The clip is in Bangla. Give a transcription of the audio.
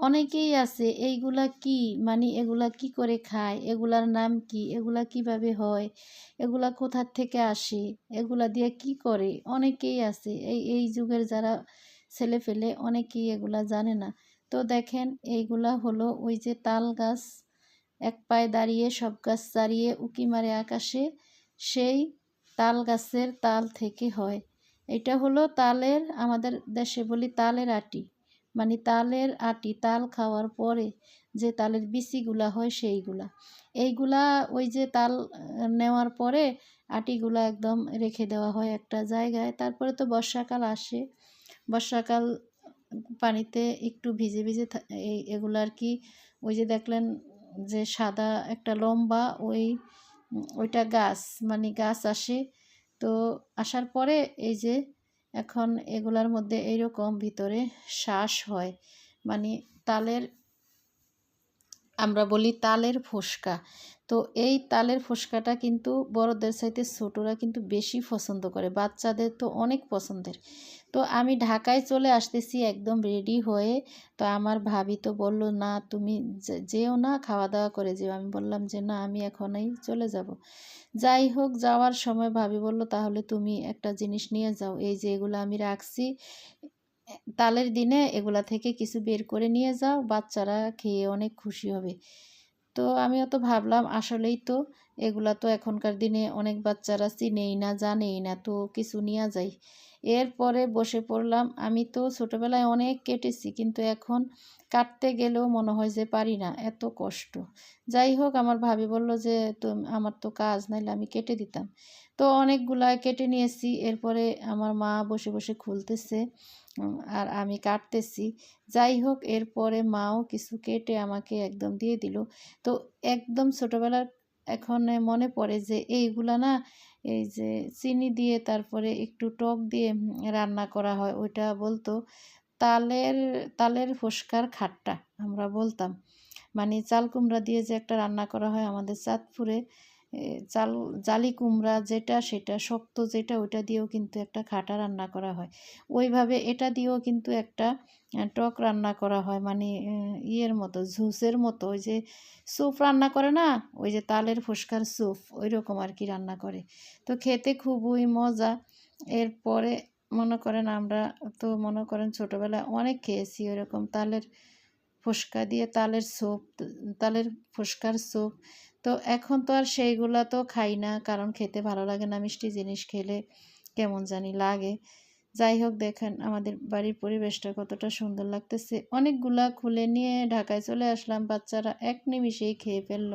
অনেকেই আছে, এইগুলা কি? মানে এগুলা কি করে খায়? এগুলার নাম কি? এগুলা কীভাবে হয়? এগুলা কোথার থেকে আসে? এগুলা দিয়ে কি করে? অনেকেই আছে, এই এই যুগের যারা ছেলে ফেলে অনেকেই এগুলা জানে না। তো দেখেন, এইগুলা হলো ওই যে তাল গাছ, এক পায়ে দাঁড়িয়ে সব গাছ দাঁড়িয়ে উকি মারে আকাশে, সেই তাল গাছের তাল থেকে হয়। এটা হলো তালের, আমাদের দেশে বলি তালের আটি। মানে তালের আটি তাল খাওয়ার পরে যে তালের বিচিগুলা হয় সেইগুলা। এইগুলা ওই যে তাল নেওয়ার পরে আটিগুলা একদম রেখে দেওয়া হয় একটা জায়গায়। তারপরে তো বর্ষাকাল আসে। বর্ষাকাল পানিতে একটু ভিজে ভিজে এগুলো আর কি, ওই যে দেখলেন যে সাদা একটা লম্বা ওই ওইটা গাছ মানে গাছ আসে। তো আসার পরে এই যে এখন এগুলার মধ্যে এইরকম ভিতরে শ্বাস হয়। মানে তালের আমরা বলি তালের ফোসকা। তো এই তালের ফোসকাটা কিন্তু বড়দের চাইতে ছোটরা কিন্তু বেশি পছন্দ করে, বাচ্চাদের তো অনেক পছন্দের। তো আমি ঢাকায় চলে আসতেছি একদম রেডি হয়ে, তো আমার ভাবি তো বলল, না, তুমি যেও না খাওয়া দাওয়া করে যেও। আমি বললাম যে, না, আমি এখনই চলে যাব। যাই হোক, যাওয়ার সময় ভাবি বলল, তাহলে তুমি একটা জিনিস নিয়ে যাও। এই যে এগুলো আমি রাখছি। তালের দিনে এগুলা থেকে কিছু বের করে নিয়ে যাও, বাচ্চারা খেয়ে অনেক খুশি হবে। তো আমিও তো ভাবলাম আসলেই তো, এগুলা তো এখনকার দিনে অনেক বাচ্চারা চিনেই না, জানেই না, তো কিছু নিয়ে যাই। এরপরে বসে পড়লাম, আমি তো ছোটোবেলায় অনেক কেটেছি, কিন্তু এখন কাটতে গেলেও মনে হয় যে পারি না, এত কষ্ট। যাই হোক, আমার ভাবি বলল যে তো আমার তো কাজ, নাইলে আমি কেটে দিতাম। তো অনেকগুলা কেটে নিয়েছি। এরপরে আমার মা বসে বসে খুলতেছে আর আমি কাটতেছি। যাই হোক, এরপরে মাও কিছু কেটে আমাকে একদম দিয়ে দিল। তো একদম ছোটোবেলার এখন মনে পড়ে যে এইগুলা না, এই যে চিনি দিয়ে তারপরে একটু টক দিয়ে রান্না করা হয়, ওইটা বলতো তালের তালের ফসকার খাট্টা আমরা বলতাম। মানে চাল কুমড়া দিয়ে যে একটা রান্না করা হয় আমাদের চাঁদপুরে চাল, জালি কুমড়া যেটা সেটা, শক্ত যেটা, ওইটা দিয়েও কিন্তু একটা খাটা রান্না করা হয়। ওইভাবে এটা দিয়েও কিন্তু একটা টক রান্না করা হয়। মানে ইয়ের মতো ঝুসের মতো। ওই যে স্যুপ রান্না করে না, ওই যে তালের ফুসকার স্যুপ ওই রকম আর কি রান্না করে। তো খেতে খুবই মজা। এরপরে মনে করেন আমরা তো মনে করেন ছোটোবেলায় অনেক খেয়েছি ওইরকম তালের ফুসকা দিয়ে তালের স্যুপ তালের ফুসকার স্যুপ তো এখন তো আর সেইগুলা তো খাই না, কারণ খেতে ভালো লাগে না মিষ্টি জিনিস খেলে, কেমন জানি লাগে। যাই হোক, দেখেন আমাদের বাড়ির পরিবেশটা কতটা সুন্দর লাগতেছে। অনেকগুলা খুলে নিয়ে ঢাকায় চলে আসলাম, বাচ্চারা এক নিমিষেই খেয়ে ফেলল।